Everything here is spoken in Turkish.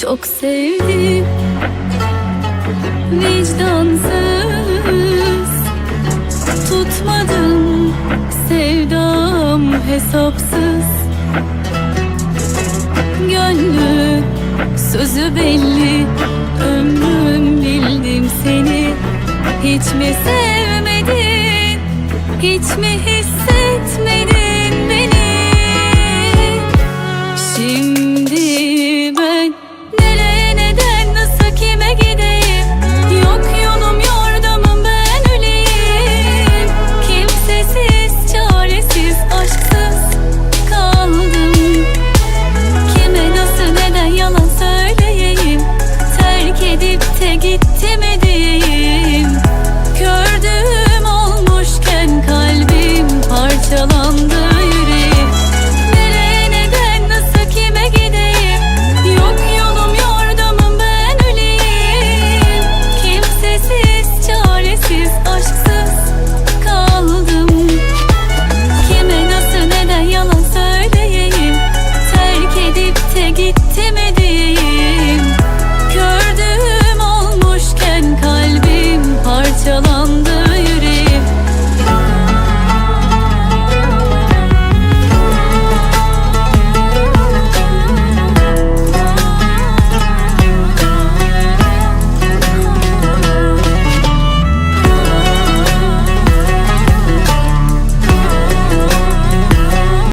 çok sevdim. Vicdansız Tutmadım sevdam hesapsız. Gönlü sözü belli Ömrüm bildim seni. Hiç mi sevmedin Hiç mi hissetmedin